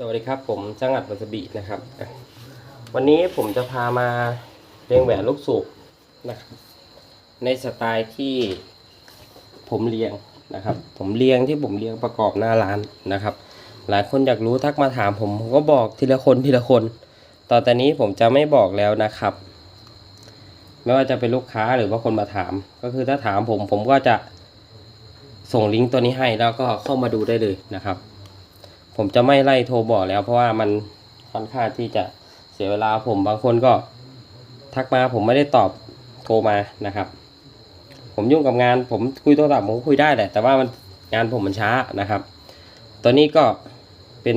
สวัสดีครับ ผมจังหัดวัสบีนะครับ วันนี้ผมจะพามาเรียงแหวนลูกสูบนะครับในสไตล์ที่ผมเรียงนะครับ ผมเรียงที่ผมเรียงประกอบหน้าร้านนะครับ หลายคนอยากรู้ทักมาถามผมผมก็บอกทีละคนทีละคน ต่อแต่นี้ผมจะไม่บอกแล้วนะครับ ไม่ว่าจะเป็นลูกค้าหรือว่าคนมาถาม ก็คือถ้าถามผมผมก็จะส่งลิงก์ตัวนี้ให้แล้วก็เข้ามาดูได้เลยนะครับ ผมจะไม่ไล่โทรบอกแล้ว เพราะว่ามันค่อนข้างที่จะเสียเวลาผมบางคนก็ทักมาผมไม่ได้ตอบโทรมานะครับ ผมยุ่งกับงานผมคุยโทรศัพท์ผมก็คุยได้แหละแต่ว่ามันงานผมมันช้านะครับ ตัวนี้ก็เป็น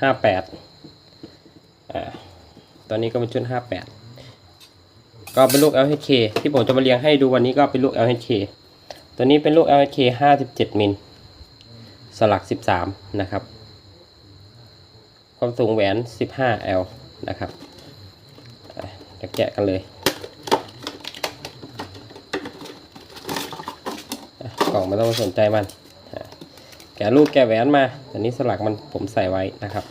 ห้าแปดอ่าตัวนี้ก็เป็นชุดห้าแปดก็เป็นลูก LHK ที่ผมจะมาเรียงให้ดูวันนี้ก็เป็นลูก LHK ตัวนี้เป็นลูก LHK 57 มิล สลัก 13 นะครับ ความสูงแหวน 15L นะครับจะแกะกันเลยกล่องไม่ต้องสนใจมันแกะลูกแกะแหวนมาอันนี้สลักมันผมใส่ไว้นะครับ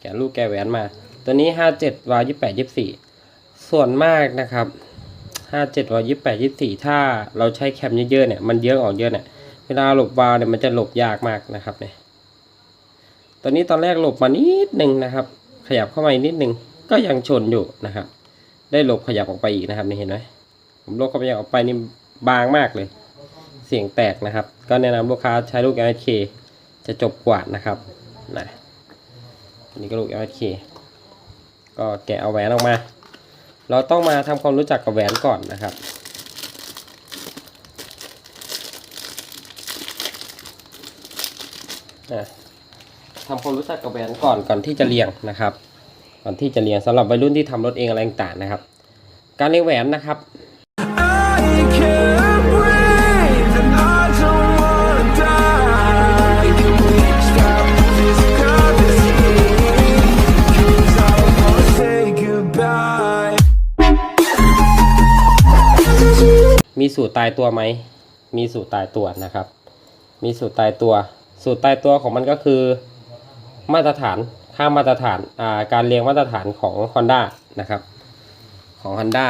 แกะลูกแกะแหวนมา ตัวนี้ 57วาล28 24 ส่วนมากนะครับ 57วาล28 24 ถ้าเราใช้แคมเยอะๆเนี่ยมันเยอะออกเยอะเนี่ยเวลาหลบวาลเนี่ยมันจะหลบยากมากนะครับเนี่ย ตอนนี้ตอนแรกหลบมานิดหนึ่งนะครับ ขยับเข้ามาอีกนิดหนึ่งก็ยังชนอยู่นะครับ ได้หลบขยับออกไปอีกนะครับนี่เห็นไหมผมหลบขยับออกไปนี่บางมากเลย เสียงแตกนะครับ ก็แนะนำลูกค้าใช้ลูก LHK จะจบกว่านะครับนะนนี้ก็ลูก LHK ก็แกะเอาแหวนออกมา เราต้องมาทำความรู้จักกับแหวนก่อนนะครับอะ ทำความรู้จักกับแหวนก่อนก่อนที่จะเรียงนะครับ ก่อนที่จะเรียงสำหรับวัยรุ่นที่ทำรถเองอะไรต่างๆนะครับ การเรียงแหวนนะครับมีสูตรตายตัวไหม มีสูตรตายตัวนะครับ มีสูตรตายตัว สูตรตายตัวของมันก็คือ มาตรฐานค่ามาตรฐานาการเรียงมาตรฐานของ Honda นะครับ ของ Honda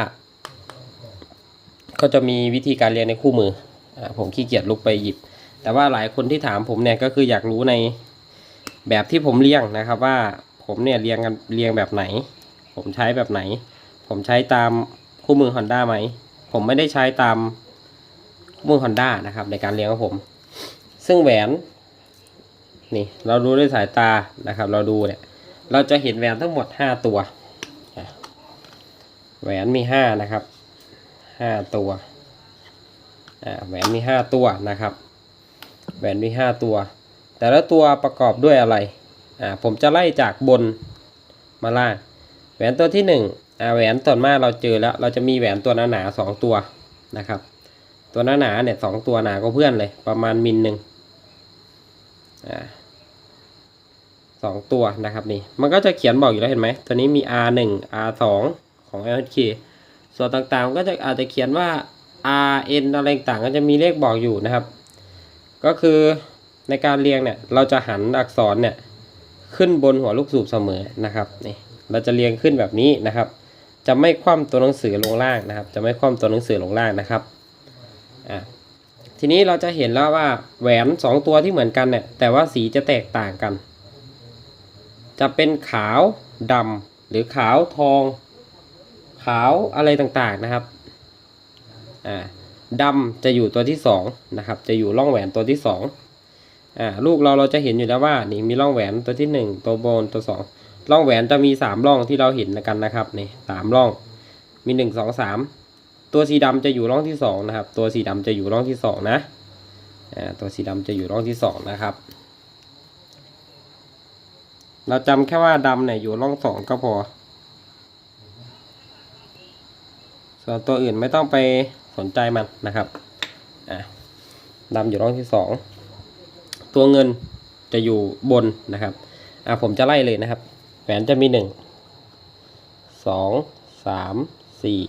ก็จะมีวิธีการเรียงในคู่มืออผมขี้เกียจลุกไปหยิบ แต่ว่าหลายคนที่ถามผมเนี่ยก็คืออยากรู้ในแบบที่ผมเรียงนะครับว่าผมเนี่ยเรียงกันเรียงแบบไหน ผมใช้แบบไหน ผมใช้ตามคู่มือ Honda ไหม ผมไม่ได้ใช้ตามคู่มือ Honda นะครับในการเรียงของผม ซึ่งแหวน นี่เราดูด้วยสายตานะครับ เราดูเนี่ยเราจะเห็นแหวนทั้งหมดห้าตัว แหวนมีห้านะครับห้าตัวแหวนมีห้าตัวนะครับ แหวนมีห้าตัว แต่ละตัวประกอบด้วยอะไรผมจะไล่จากบนมาล่างแหวนตัวที่หนึ่งแหวนส่วนมากเราเจอแล้ว เราจะมีแหวนตัวหนาๆสองตัวนะครับ ตัวหนาๆเนี่ยสองตัวหนากว่าเพื่อนเลย ประมาณมิลหนึ่งอ่า สองตัวนะครับนี่มันก็จะเขียนบอกอยู่แล้วเห็นไหมตัวนี้มี R หนึ่ง R สองของ LHK ส่วนต่างๆก็จะอาจจะเขียนว่า R N อะไรต่างก็จะมีเลขบอกอยู่นะครับ ก็คือในการเรียงเนี่ยเราจะหันอักษรเนี่ยขึ้นบนหัวลูกสูบเสมอนะครับนี่เราจะเรียงขึ้นแบบนี้นะครับ จะไม่คว่ำตัวหนังสือลงล่างนะครับ จะไม่คว่ำตัวหนังสือลงล่างนะครับอะทีนี้เราจะเห็นแล้วว่าแหวนสองตัวที่เหมือนกันเนี่ยแต่ว่าสีจะแตกต่างกัน จะเป็นขาวดำหรือขาวทอง ขาวอะไรต่างๆนะครับอ่าดำจะอยู่ตัวที่สองนะครับจะอยู่ร่องแหวนตัวที่สองอ่าลูกเราเราจะเห็นอยู่แล้วว่านี่มีร่องแหวนตัวที่หนึ่งตัวบนตัวสองร่องแหวนจะมีสามร่องที่เราเห็นกันนะครับนี่สามร่องมีหนึ่งสองสามตัวสีดำจะอยู่ร่องที่สองนะครับตัวสีดำจะอยู่ร่องที่สองนะอ่าตัวสีดำจะอยู่ร่องที่สองนะครับ เราจำแค่ว่าดำเนี่ยอยู่ร่องสองก็พอ ส่วนตัวอื่นไม่ต้องไปสนใจมันนะครับอะดำอยู่ร่องที่สองตัวเงินจะอยู่บนนะครับอะผมจะไล่เลยนะครับแหวนจะมีหนึ่งสองสามสี่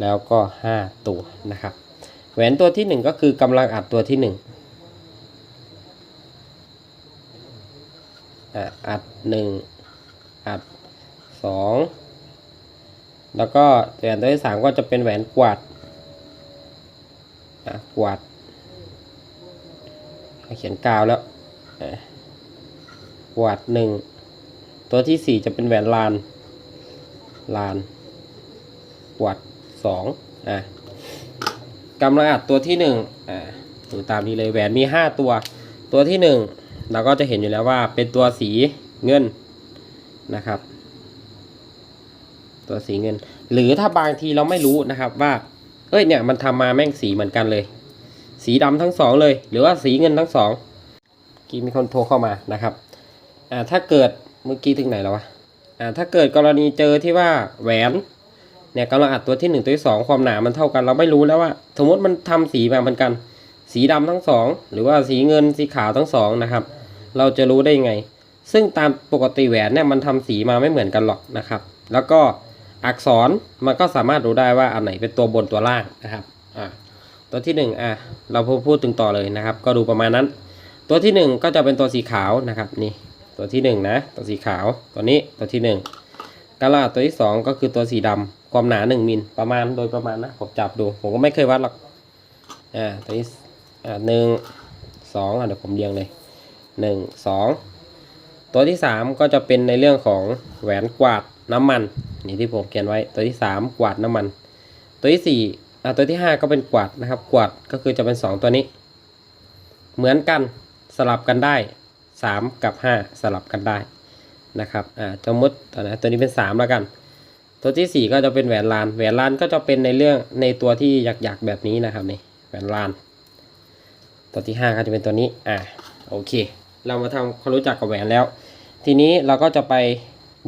แล้วก็ห้าตัวนะครับ แหวนตัวที่หนึ่งก็คือกำลังอัดตัวที่หนึ่ง อัดหนึ่งอัดสองแล้วก็แหวนตัวที่สามก็จะเป็นแหวนกวาดอะกวาดเขียนกาวแล้วอะกวาดหนึ่งตัวที่สี่จะเป็นแหวนลานลานกวาดสองอะกำลังอัดตัวที่หนึ่งอะดูตามนี้เลยแหวนมีห้าตัว ตัวที่หนึ่ง เราก็จะเห็นอยู่แล้วว่าเป็นตัวสีเงินนะครับ ตัวสีเงิน หรือถ้าบางทีเราไม่รู้นะครับว่า เอ้ยเนี่ยมันทำมาแม่งสีเหมือนกันเลย สีดำทั้งสองเลย หรือว่าสีเงินทั้งสองเมื่อกี้มีคนโทรเข้ามานะครับอ่าถ้าเกิดเมื่อกี้ถึงไหนแล้ววะอ่าถ้าเกิดกรณีเจอที่ว่าแหวนเนี่ยกำลังอัดตัวที่หนึ่งตัวที่สองความหนามันเท่ากัน เราไม่รู้แล้วว่า สมมติมันทำสีมาเหมือนกัน สีดำทั้งสองหรือว่าสีเงินสีขาวทั้งสองนะครับ เราจะรู้ได้ยังไง ซึ่งตามปกติแหวนเนี่ยมันทำสีมาไม่เหมือนกันหรอกนะครับ แล้วก็อักษรมันก็สามารถรู้ได้ว่าอันไหนเป็นตัวบนตัวล่างนะครับอ่าตัวที่หนึ่งอะเราพูดพูดถึงต่อเลยนะครับ ก็ดูประมาณนั้น ตัวที่หนึ่งก็จะเป็นตัวสีขาวนะครับนี่ตัวที่หนึ่งนะตัวสีขาวตัวนี้ตัวที่หนึ่งกาลาตัวที่สองก็คือตัวสีดำความหนาหนึ่งมิลประมาณโดยประมาณนะผมจับดู ผมก็ไม่เคยวัดหรอกอ่าตัวที่ อ่าหนึ่งสองอะเดี๋ยวผมเรียงเลยหนึ่งสองตัวที่สามก็จะเป็นในเรื่องของแหวนกวาดน้ำมันนี่ที่ผมเขียนไว้ตัวที่สามกวาดน้ำมัน ตัวที่สี่อ่าตัวที่ห้าก็เป็นกวาดนะครับ กวาดก็คือจะเป็นสองตัวนี้ เหมือนกันสลับกันได้สามกับห้าสลับกันได้นะครับอ่าสมมติตัวนะตัวนี้เป็นสามแล้วกัน ตัวที่สี่ก็จะเป็นแหวนลาน แหวนลานก็จะเป็นในเรื่องในตัวที่หยักๆแบบนี้นะครับนี่แหวนลาน ตัวที่ห้าก็จะเป็นตัวนี้อ่าโอเค เรามาทำความรู้จักกับแหวนแล้ว ทีนี้เราก็จะไป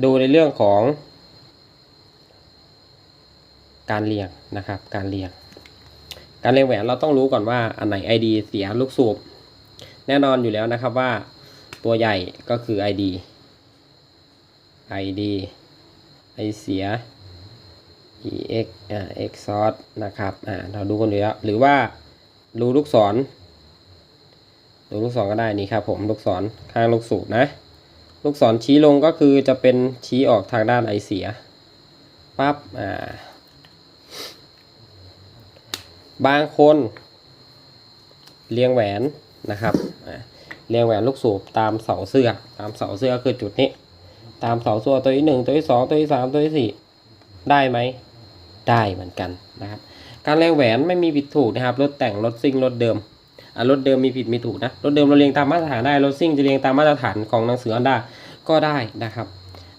ดูในเรื่องของ การเรียงนะครับ การเรียง การเรียงแหวนเราต้องรู้ก่อนว่าอันไหน ID เสียลูกสูบแน่นอนอยู่แล้วนะครับว่าตัวใหญ่ก็คือ ID ID ID เสีย EX อ่า X ซอสนะครับอ่าเราดูกันอยู่แล้วหรือว่าดูลูกศร ดูลูกศรก็ได้นี่ครับผมลูกศรข้างลูกสูบนะ ลูกศรชี้ลงก็คือจะเป็นชี้ออกทางด้านไอเสียปั๊บอ่าบางคนเรียงแหวนนะครับเรียงแหวนลูกสูบตามเสาเสื้อ ตามเสาเสื้อคือจุดนี้ ตามเสาเสื้อตัวที่หนึ่งตัวที่สองตัวที่สามตัวที่สี่ได้ไหมได้เหมือนกันนะครับ การเรียงแหวนไม่มีผิดถูกนะครับรถแต่งรถซิ่งรถเดิม รถเดิมมีผิดมีถูกนะ รถเดิมเราเรียงตามมาตรฐานได้ รถซิ่งจะเรียงตามมาตรฐานของหนังสืออันดาก็ได้นะครับ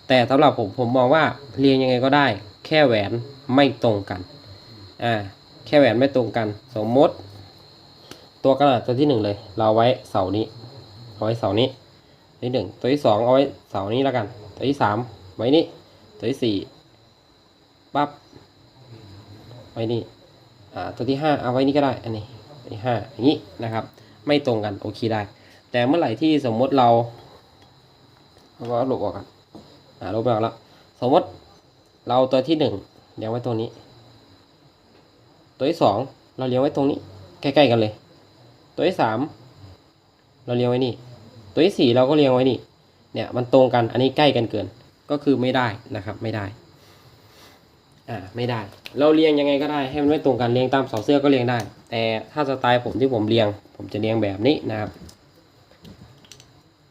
แต่สำหรับผมผมมองว่าเรียงยังไงก็ได้ แค่แหวนไม่ตรงกัน อ่า แค่แหวนไม่ตรงกัน สมมติ ตัวกระดาษตัวที่หนึ่งเลย เราเอาไว้เสานี้เอาไว้เสานี้ ตัวที่หนึ่งตัวที่สองเอาไว้เสานี้แล้วกัน ตัวที่สามไว้นี่ ตัวที่สี่ปั๊บไว้นี่ อ่า ตัวที่ห้าเอาไว้นี่ก็ได้ อันนี้ ตัวที่ห้าอย่างนี้นะครับ ไม่ตรงกันโอเคได้ แต่เมื่อไหร่ที่สมมติเราเราก็ลบออกกันอ่าลบไปออกแล้ว สมมติเราเอาตัวที่หนึ่งเลี้ยงไว้ตรงนี้ ตัวที่สองเราเลี้ยงไว้ตรงนี้ ใกล้ๆกันเลย ตัวที่สามเราเลี้ยงไว้นี่ ตัวที่สี่เราก็เลี้ยงไว้นี่เนี่ยมันตรงกันอันนี้ใกล้กันเกินก็คือไม่ได้นะครับไม่ได้ อ่าไม่ได้ เราเรียงยังไงก็ได้ให้มันไม่ตรงกันเรียงตามเสาเสื้อก็เรียงได้ แต่ถ้าสไตล์ผมที่ผมเรียง ผมจะเรียงแบบนี้นะครับ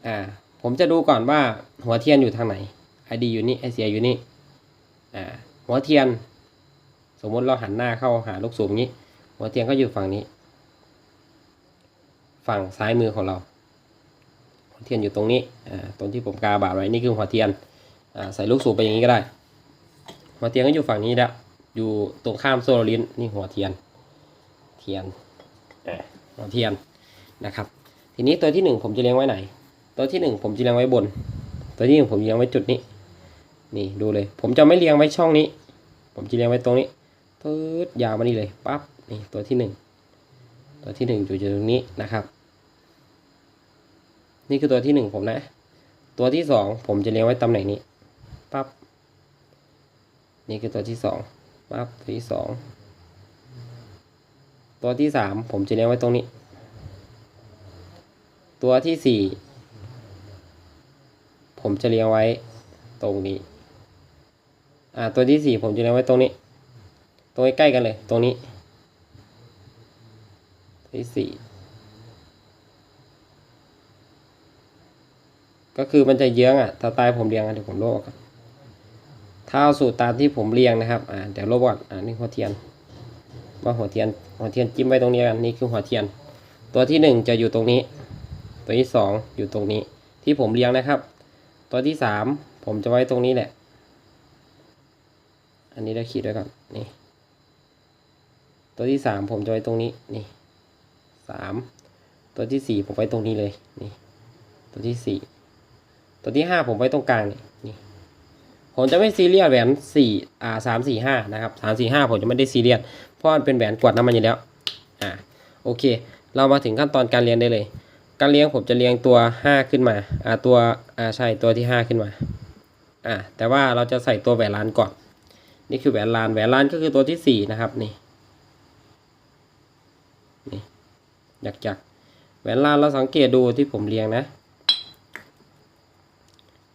อ่าผมจะดูก่อนว่าหัวเทียนอยู่ทางไหน ID อยู่นี่ ICI อยู่นี่อ่าหัวเทียน สมมติเราหันหน้าเข้าหาลูกสูบนี้หัวเทียนก็อยู่ฝั่งนี้ ฝั่งซ้ายมือของเรา หัวเทียนอยู่ตรงนี้อ่าตรงที่ผมกาบาดไว้นี่คือหัวเทียนอ่าใส่ลูกสูบไปอย่างนี้ก็ได้ หัวเทียนก็อยู่ฝั่งนี้แล้วอยู่ตรงข้ามโซโลลินนี่หัวเทียน เทียนอ่าหัวเทียนนะครับ ทีนี้ตัวที่หนึ่งผมจะเลี้ยงไว้ไหน ตัวที่หนึ่งผมจะเลี้ยงไว้บน ตัวที่หนึ่งผมเลี้ยงไว้จุดนี้ นี่ดูเลย ผมจะไม่เลี้ยงไว้ช่องนี้ ผมจะเลี้ยงไว้ตรงนี้ปื๊ดยาวมานี่เลยปั๊บนี่ตัวที่หนึ่งตัวที่หนึ่งอยู่อยู่ตรงนี้นะครับ นี่คือตัวที่หนึ่งผมนะ ตัวที่สองผมจะเลี้ยงไว้ตำแหน่งนี้ปั๊บ นี่คือตัวที่สองปั๊บตัวที่สองตัวที่สามผมจะเลี้ยงไว้ตรงนี้ ตัวที่สี่ผมจะเรียงไว้ตรงนี้ อ่า ตัวที่สี่ผมจะเรียงไว้ตรงนี้ ตรงใกล้กันเลย ตรงนี้ ตัวที่สี่ก็คือมันจะเยื้องอะสไตล์ผมเรียงอะเดี๋ยวผมลบออกก่อน ถ้าเอาสูตรตามที่ผมเรียงนะครับอ่าเดี๋ยวลบก่อนอ่านี่หัวเทียนว่าหัวเทียนหัวเทียนจิ้มไว้ตรงนี้กันนี่คือหัวเทียน ตัวที่หนึ่งจะอยู่ตรงนี้ ตัวที่สองอยู่ตรงนี้ ที่ผมเรียงนะครับ ตัวที่สามผมจะไว้ตรงนี้แหละ อันนี้เราขีดไว้ก่อนนี่ตัวที่สามผมจะไว้ตรงนี้นี่สามตัวที่สี่ผมไว้ตรงนี้เลยนี่ตัวที่สี่ตัวที่ห้าผมไว้ตรงกลางนี่ ผมจะไม่ซีเรียสแหวนสี่อ่าสามสี่ห้านะครับสามสี่ห้าผมจะไม่ได้ซีเรียสเพราะมันเป็นแหวนกวดน้ำมันอยู่แล้วอ่าโอเค เรามาถึงขั้นตอนการเรียงได้เลย การเรียงผมจะเรียงตัวห้าขึ้นมาอ่าตัวอ่าใช่ตัวที่ห้าขึ้นมาอ่าแต่ว่าเราจะใส่ตัวแหวนล้านก่อน นี่คือแหวนล้านแหวนล้านก็คือตัวที่สี่นะครับนี่นี่หยักหยักแหวนล้านเราสังเกตดูที่ผมเรียงนะ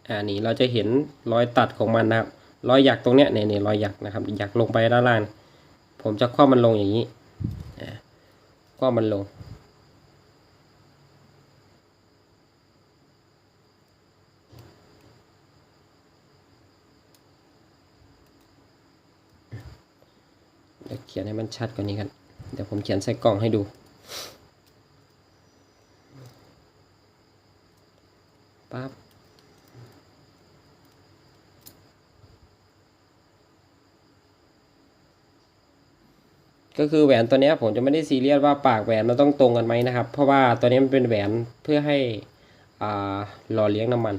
อ่านี่เราจะเห็นรอยตัดของมันนะครับรอยหยักตรงเนี้ยเนี่ยเนี่ยรอยหยักนะครับหยักลงไปด้านล่าง ผมจะคว้ามันลงอย่างนี้คว้ามันลง เดี๋ยวเขียนให้มันชัดกว่านี้กัน เดี๋ยวผมเขียนใส่กล่องให้ดูปั๊บ ก็คือแหวนตัวนี้ผมจะไม่ได้ซีเรียสว่าปากแหวนมันต้องตรงกันไหมนะครับ เพราะว่าตัวนี้มันเป็นแหวนเพื่อให้หล่อเลี้ยงน้ำมัน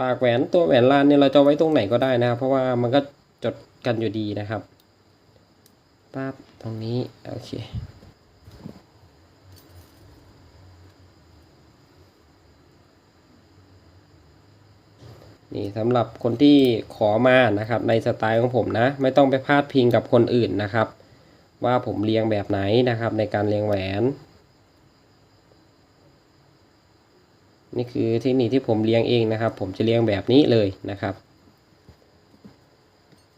ปากแหวนตัวแหวนลานเนี่ยเราจะไว้ตรงไหนก็ได้นะครับ เพราะว่ามันก็จดกันอยู่ดีนะครับปั๊บตรงนี้ โอเค นี่สำหรับคนที่ขอมานะครับ ในสไตล์ของผมนะ ไม่ต้องไปพาดพิงกับคนอื่นนะครับ ว่าผมเรียงแบบไหนนะครับ ในการเรียงแหวน นี่คือเทคนิคที่ผมเลียงเองนะครับ ผมจะเลียงแบบนี้เลยนะครับ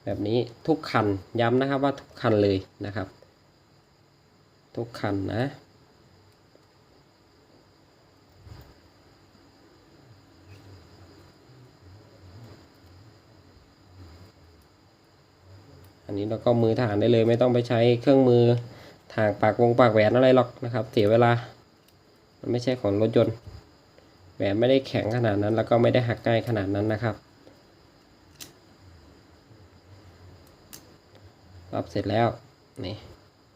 แบบนี้ทุกคันย้ำนะครับว่าทุกคันเลยนะครับ ทุกคันนะ นี้เราก็มือถางได้เลย ไม่ต้องไปใช้เครื่องมือถางปากวงปากแหวนอะไรหรอกนะครับ เสียเวลา มันไม่ใช่ของรถยนต์ แหวนไม่ได้แข็งขนาดนั้น แล้วก็ไม่ได้หักง่ายขนาดนั้นนะครับรอบเสร็จแล้วนี่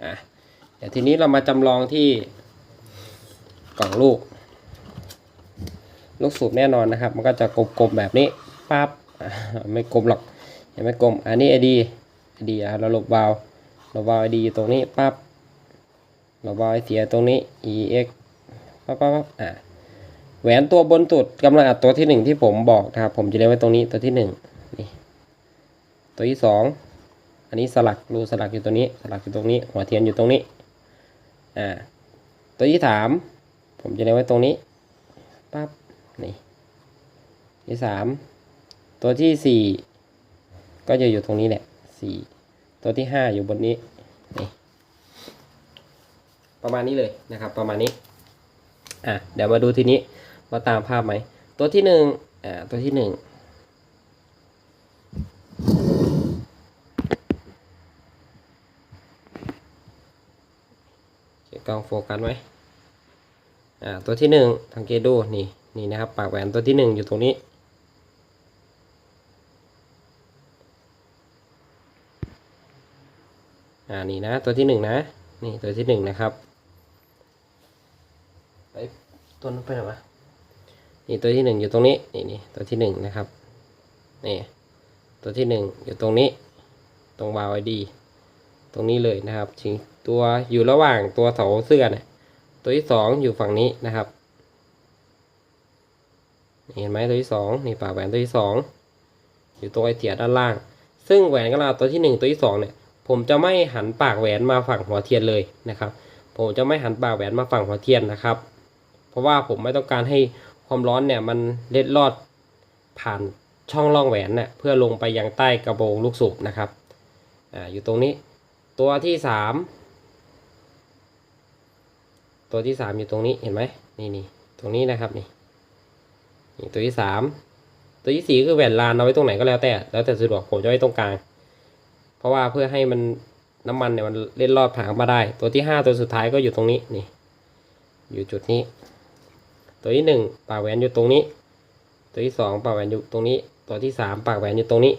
อะเดี๋ยวทีนี้เรามาจำลองที่กล่องลูก ลูกสูบแน่นอนนะครับ มันก็จะกลมๆแบบนี้ปั๊บไม่กลมหรอกเห็นไหมกลมอันนี้ไอดี ไอดีอะเราลบวาวลบวาวไอดีอยู่ตรงนี้ปั๊บลบวาวไอเสียตรงนี้ ex ปั๊บปั๊บปั๊บอะแหวนตัวบนสุดกำลังอัดตัวที่หนึ่งที่ผมบอกนะครับผมจะเรียกไว้ตรงนี้ตัวที่หนึ่งนี่ตัวที่สองอันนี้สลักรูสลักอยู่ตรงนี้ สลักอยู่ตรงนี้ หัวเทียนอยู่ตรงนี้อ่าตัวที่สามผมจะเรียกไว้ตรงนี้ปั๊บนี่ที่สามตัวที่สี่ก็จะอยู่ตรงนี้แหละ สี่ตัวที่ห้าอยู่บนนี้นี่ประมาณนี้เลยนะครับ ประมาณนี้อะเดี๋ยวมาดูทีนี้ว่าตามภาพไหมตัวที่หนึ่งอ่าตัวที่หนึ่งเก็บกล้องโฟกัสไหมอ่าตัวที่หนึ่งสังเกตดูนี่นี่นะครับ ปากแหวนตัวที่หนึ่งอยู่ตรงนี้ อ่านี่นะตัวที่หนึ่งนะ นี่ตัวที่หนึ่งนะครับไปตัวนั้นไปไหนวะนี่ตัวที่หนึ่งอยู่ตรงนี้นี่นี่ตัวที่หนึ่งนะครับนี่ตัวที่หนึ่งอยู่ตรงนี้ตรงวาล์วไอดีตรงนี้เลยนะครับชิงตัวอยู่ระหว่างตัวเสาเสื้อเนี่ยตัวที่สองอยู่ฝั่งนี้นะครับเห็นไหมตัวที่สองนี่ปากแหวนตัวที่สองอยู่ตรงไอเสียด้านล่าง ซึ่งแหวนกะลาตัวที่หนึ่งตัวที่สองเนี่ย ผมจะไม่หันปากแหวนมาฝั่งหัวเทียนเลยนะครับ ผมจะไม่หันปากแหวนมาฝั่งหัวเทียนนะครับ เพราะว่าผมไม่ต้องการให้ความร้อนเนี่ยมันเล็ดลอดผ่านช่องร่องแหวนเนี่ยเพื่อลงไปยังใต้กระโปรงลูกสูบนะครับอ่าอยู่ตรงนี้ ตัวที่สามตัวที่สามอยู่ตรงนี้เห็นไหมนี่นี่ตรงนี้นะครับนี่นี่ตัวที่สามตัวที่สี่คือแหวนลานเอาไว้ตรงไหนก็แล้วแต่ แล้วแต่สะดวกผมจะไว้ตรงกลาง เพราะว่าเพื่อให้มันน้ำมันเนี่ยมันเล็ดลอดผ่านเข้ามาได้ ตัวที่ห้าตัวสุดท้ายก็อยู่ตรงนี้นี่ อยู่จุดนี้ ตัวที่หนึ่งปากแหวนอยู่ตรงนี้ ตัวที่สองปากแหวนอยู่ตรงนี้ ตัวที่สามปากแหวนอยู่ตรงนี้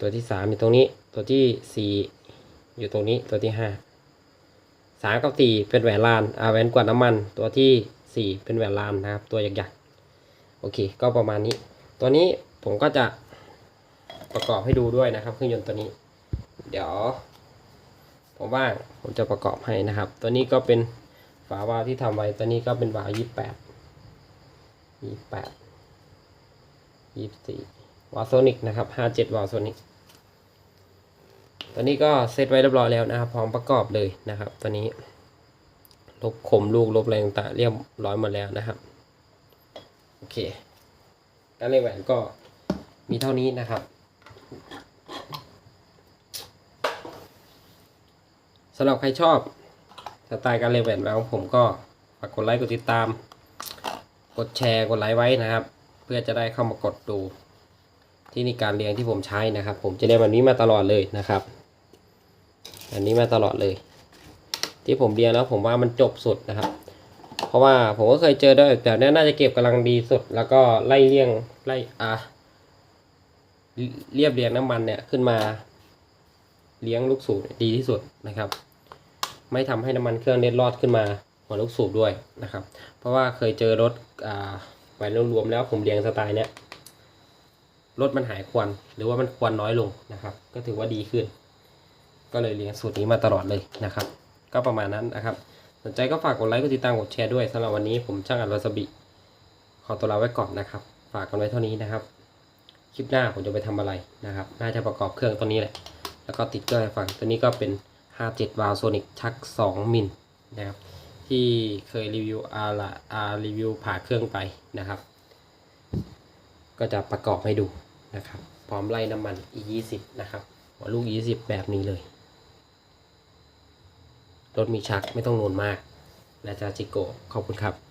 ตัวที่สามอยู่ตรงนี้ ตัวที่สี่อยู่ตรงนี้ตัวที่ห้าสามกับสี่เป็นแหวนลานอาแหวนกวาดน้ำมัน ตัวที่สี่เป็นแหวนลานนะครับ ตัวใหญ่ๆโอเค ก็ประมาณนี้ ตัวนี้ผมก็จะประกอบให้ดูด้วยนะครับ เครื่องยนต์ตัวนี้ เดี๋ยวผมว่างผมจะประกอบให้นะครับ ตัวนี้ก็เป็นฝาวาล์วที่ทำไว้ตัวนี้ก็เป็นวาล์วยี่แปดยี่แปดยี่สี่วาล์วโซนิกนะครับห้าเจ็ดวาล์วโซนิกตัวนี้ก็เซตไว้เรียบร้อยแล้วนะครับ พร้อมประกอบเลยนะครับ ตัวนี้ลบขมลูกลบอะไรต่างเรียบร้อยหมดแล้วนะครับ โอเค การเล่นแหวนก็มีเท่านี้นะครับสำหรับใครชอบสไตล์การเล่นแหวนแล้วผมก็ฝากกดไลค์กดติดตาม กดแชร์กดไลค์ไว้นะครับ เพื่อจะได้เข้ามากดดูที่นี่การเรียงที่ผมใช้นะครับ ผมจะเรียนแบบนี้มาตลอดเลยนะครับ อันนี้มาตลอดเลย ที่ผมเรียนแล้วผมว่ามันจบสุดนะครับ ราะว่าผมก็เคยเจอด้วยแต่เนี้ยน่าจะเก็บกำลังดีสุด แล้วก็ไล่เลี่ยงไล่อะเรียบเรียงน้ำมันเนี่ยขึ้นมาเลี้ยงลูกสูบดีที่สุดนะครับ ไม่ทำให้น้ำมันเครื่องเล็ดลอดขึ้นมาหัวลูกสูบด้วยนะครับ เพราะว่าเคยเจอรถอ่าแหวนรวมๆแล้วผมเลี้ยงสไตล์เนี้ยรถมันหายควันหรือว่ามันควันน้อยลงนะครับ ก็ถือว่าดีขึ้น ก็เลยเลี้ยงสูตรนี้มาตลอดเลยนะครับ ก็ประมาณนั้นนะครับ นใจก็ฝากกดไลค์กดติดตามกดแชร์ด้วยสำหรับวันนี้ผมช่างอัดวาซาบิ ขอตัวลาไว้ก่อนนะครับ ฝากกันไว้เท่านี้นะครับ คลิปหน้าผมจะไปทำอะไรนะครับ น่าจะประกอบเครื่องตัวนี้แหละ แล้วก็ติดเครื่องให้ฟังตัวนี้ก็เป็น 57 วาล์วโซนิกชัก 2 มิลนะครับที่เคยรีวิวอาละอารีวิวผ่าเครื่องไปนะครับ ก็จะประกอบให้ดูนะครับ พร้อมไล่น้ำมัน E20 นะครับหัวลูก E20 แบบนี้เลย รถมีชักไม่ต้องโนนมากนะจาจิโกขอบคุณครับ